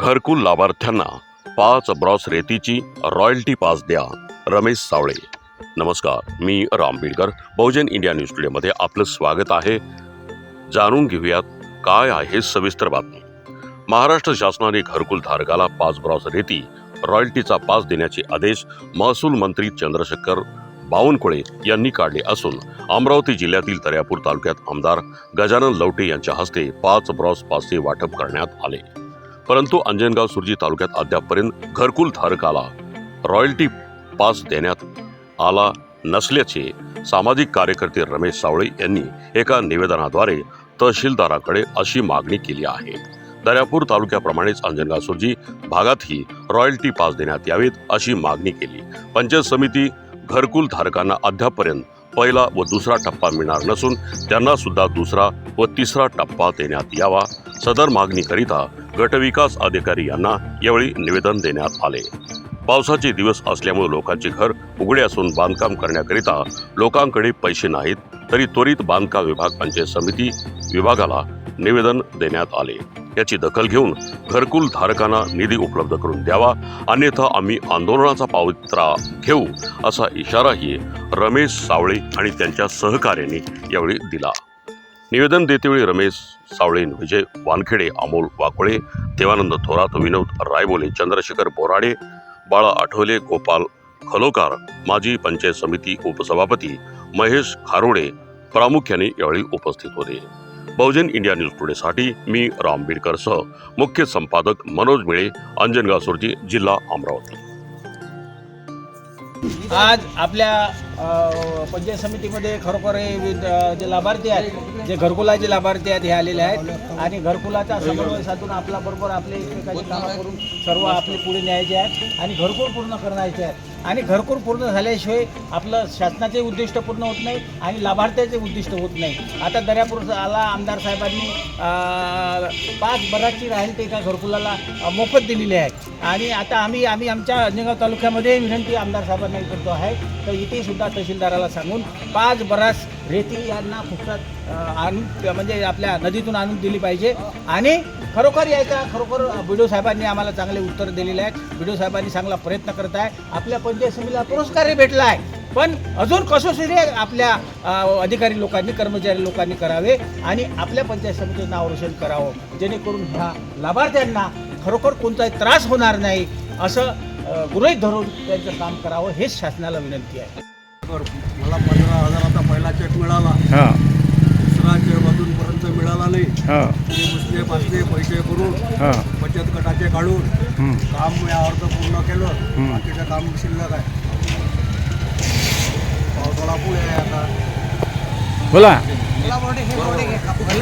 घरकुल लाभार्थ्यांना पाच ब्रॉस रेतीची रॉयल्टी पास द्या. रमेश सावळे. नमस्कार मी राम बिडकर. बहुजन इंडिया न्यूज स्टुडिओमध्ये आपलं स्वागत आहे. जाणून घेऊयात काय आहे सविस्तर बातमी. महाराष्ट्र शासनाने घरकुल धारकाला पाच ब्रॉस रेती रॉयल्टीचा पास देण्याचे आदेश महसूल मंत्री चंद्रशेखर बावनकुळे यांनी काढले असून अमरावती जिल्ह्यातील दर्यापूर तालुक्यात आमदार गजानन लवटे यांच्या हस्ते पाच ब्रॉस पासचे वाटप करण्यात आले. परंतु अंजनगाव सुरजी तालुक्यात अद्यापपर्यंत घरकुल धारकाला रॉयल्टी पास देण्यात आला नसल्याचे सामाजिक कार्यकर्ते रमेश सावळे यांनी एका निवेदनाद्वारे तहसीलदाराकडे अशी मागणी केली आहे. दर्यापूर तालुक्याप्रमाणेच अंजनगाव सुरजी भागातही रॉयल्टी पास देण्यात यावेत अशी मागणी केली. पंचायत समिती घरकुल धारकांना अद्यापपर्यंत पहिला व दुसरा टप्पा मिळणार नसून त्यांना सुद्धा दुसरा व तिसरा टप्पा देण्यात यावा. सदर मागणीकरिता गटविकास अधिकारी यांना यावेळी निवेदन देण्यात आले. पावसाचे दिवस असल्यामुळे लोकांचे घर उघडे असून बांधकाम करण्याकरिता लोकांकडे पैसे नाहीत तरी त्वरित बांधकाम विभाग पंचायत समिती विभागाला निवेदन देण्यात आले. याची दखल घेऊन घरकुल धारकांना निधी उपलब्ध करून द्यावा अन्यथा आम्ही आंदोलनाचा पावित्रा घेऊ असा इशाराही रमेश सावळे आणि त्यांच्या सहकार्याने यावेळी दिला. निवेदन देतेवेळी रमेश सावळे विजय वानखेडे अमोल वाकोळे देवानंद थोरात विनोद रायबोले चंद्रशेखर बोराडे बाळा आठवले गोपाल खलोकार माजी पंचायत समिती उपसभापती महेश खारोडे प्रामुख्याने यावेळी उपस्थित होते. बहुजन इंडिया न्यूज टुडेसाठी मी राम बिडकरसह मुख्य संपादक मनोज मिळे अंजनगाव सुरजी जिल्हा अमरावती. आज आपल्या पंचायत समितीमध्ये खरोखर हे जे लाभार्थी आहेत जे घरकुलाचे लाभार्थी आहेत हे आलेले आहेत. आणि घरकुलाचा समन्वय साधून आपला बरोबर आपले एकमेकाची कामं करून सर्व आपले पुढे न्यायचे आहेत आणि घरकुल पूर्ण करण्याचे आहेत. आणि घरकुल पूर्ण झाल्याशिवाय आपलं शासनाचे उद्दिष्ट पूर्ण होत नाही आणि लाभार्थ्याचे उद्दिष्ट होत नाही. आता दर्यापूर आला आमदार साहेबांनी पाच बराची राहील ते एका घरकुलाला मोफत दिलेली आहे आणि आता आम्ही आम्ही आमच्या अंजनगाव तालुक्यामध्ये विनंती आमदार साहेबांना करतो आहे. तर इथेसुद्धा तहसीलदाराला सांगून पाच बरास रेती यांना फुकटात आणून म्हणजे आपल्या नदीतून आणून दिली पाहिजे. आणि खरोखर यायचा खरोखर बिडो साहेबांनी आम्हाला चांगले उत्तर दिलेले आहेत. बिडो साहेबांनी चांगला प्रयत्न करत आहे. आपल्या पंचायत समितीला पुरस्कारही भेटला आहे. पण अजून कसोशिरी आपल्या अधिकारी लोकांनी कर्मचारी लोकांनी करावे आणि आपल्या पंचायत समितीचं नाव रोशन करावं. जेणेकरून ह्या लाभार्थ्यांना खरोखर कोणताही त्रास होणार नाही असं गृहित गृहीत धरून त्यांचं काम करावं हेच शासनाला विनंती आहे. मला पंधरा हजाराचा पहिला चेक मिळाला. हां. दुसरा चेक अजूनपर्यंत मिळाला नाही. हां. ते बसले पाचले पैसे करून हां. बचत गटाचे काढून. काम मी अर्ध पूर्ण केलं. बाकीचं काम शिल्लक आहे. पावसाळा पुढे आहे आता. बोला.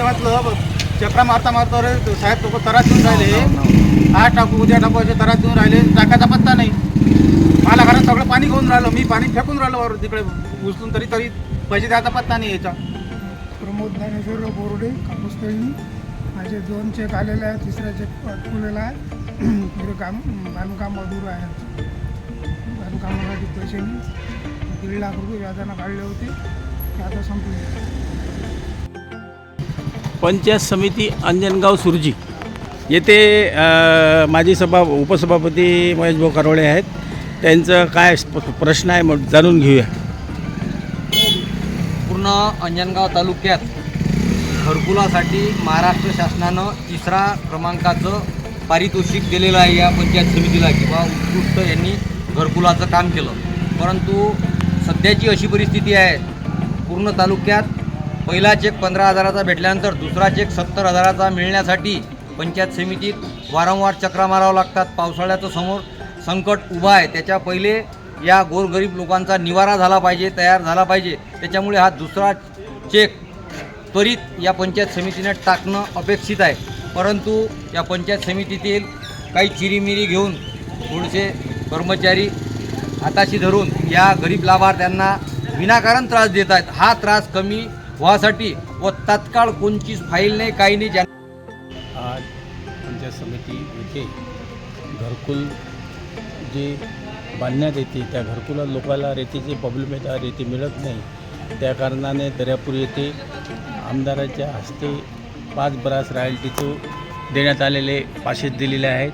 म्हटलं चक्रा मारता मारता रे तो साहेब लोक तरात देऊन राहिले. आज टाकू उद्या टाकू असे तरात देऊन राहिले. टाकायचा पत्ता नाही. मला घरात सगळं पाणी घेऊन राहिलं. मी पाणी फेकून राहिलो वर तिकडे. उचलून तरी तरी पैसे द्यायचा पत्ता नाही याचा. प्रमोद ज्ञानेश्वर बोर्डे कापूसतळी. माझे दोन चेक आलेले आहेत. तिसरा चेक अटकवलेला आहे. पुढे काम बांधकाम अधूर आहे बांधकामासाठी पैसे मी दीड लाख रुपये व्याजानं काढले होते. ते आता संपले. पंचायत समिती अंजनगाव सुरजी. येथे माजी सभा उपसभापती महेश भाऊ करवळे आहेत. त्यांचं काय प्रश्न आहे मग जाणून घेऊया. पूर्ण अंजनगाव तालुक्यात घरकुलासाठी महाराष्ट्र शासनानं तिसरा क्रमांकाचं पारितोषिक दिलेलं आहे या पंचायत समितीला किंवा उत्कृष्ट यांनी घरकुलाचं काम केलं. परंतु सध्याची अशी परिस्थिती आहे पूर्ण तालुक्यात पहिला चेक पंधरा हजाराचा भेटल्यानंतर दुसरा चेक सत्तर हजाराचा मिळण्यासाठी पंचायत समितीत वारंवार चक्रा मारावं लागतात. पावसाळ्याचं समोर संकट उभं आहे. त्याच्या पहिले या गोरगरीब लोकांचा निवारा झाला पाहिजे तयार झाला पाहिजे. त्याच्यामुळे हा दुसरा चेक त्वरित या पंचायत समितीने टाकणं अपेक्षित आहे. परंतु या पंचायत समितीतील काही चिरीमिरी घेऊन थोडेसे कर्मचारी हाताशी धरून या गरीब लाभार्थ्यांना विनाकारण त्रास देत आहेत. हा त्रास कमी व्हासाठी व तात्काळ कोणचीच फाईल नाही काही नाही. ज्या आज पंचायत समिती येथे घरकुल जे बांधण्यात येते त्या घरकुला लोकाला रेतीचे प्रॉब्लेम येतात रेती मिळत नाही. त्या कारणाने दर्यापूर येथे आमदाराच्या हस्ते पाच बरास रॉयल्टीचं देण्यात आलेले पाशेस दिलेले आहेत.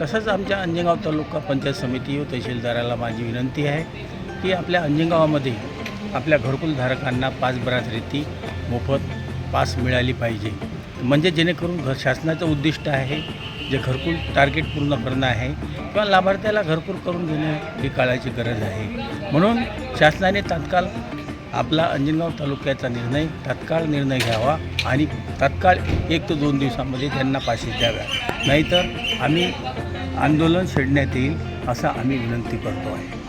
तसंच आमच्या अंजनगाव तालुका पंचायत समिती व तहसीलदाराला माझी विनंती आहे की आपल्या अंजनगावामध्ये आपल्या घरकुलधारकांना पाच बराच रेती मोफत पास मिळाली पाहिजे. म्हणजे जेणेकरून घर शासनाचं उद्दिष्ट आहे जे घरकुल टार्गेट पूर्ण करणं आहे किंवा लाभार्थ्याला घरकुल करून देणं ही काळाची गरज आहे. म्हणून शासनाने तात्काळ आपला अंजनगाव तालुक्याचा निर्णय तात्काळ निर्णय घ्यावा आणि तात्काळ एक ते दोन दिवसामध्ये त्यांना पाशी द्याव्या. नाहीतर आम्ही आंदोलन छेडण्यात येईल असा आम्ही विनंती करतो आहे.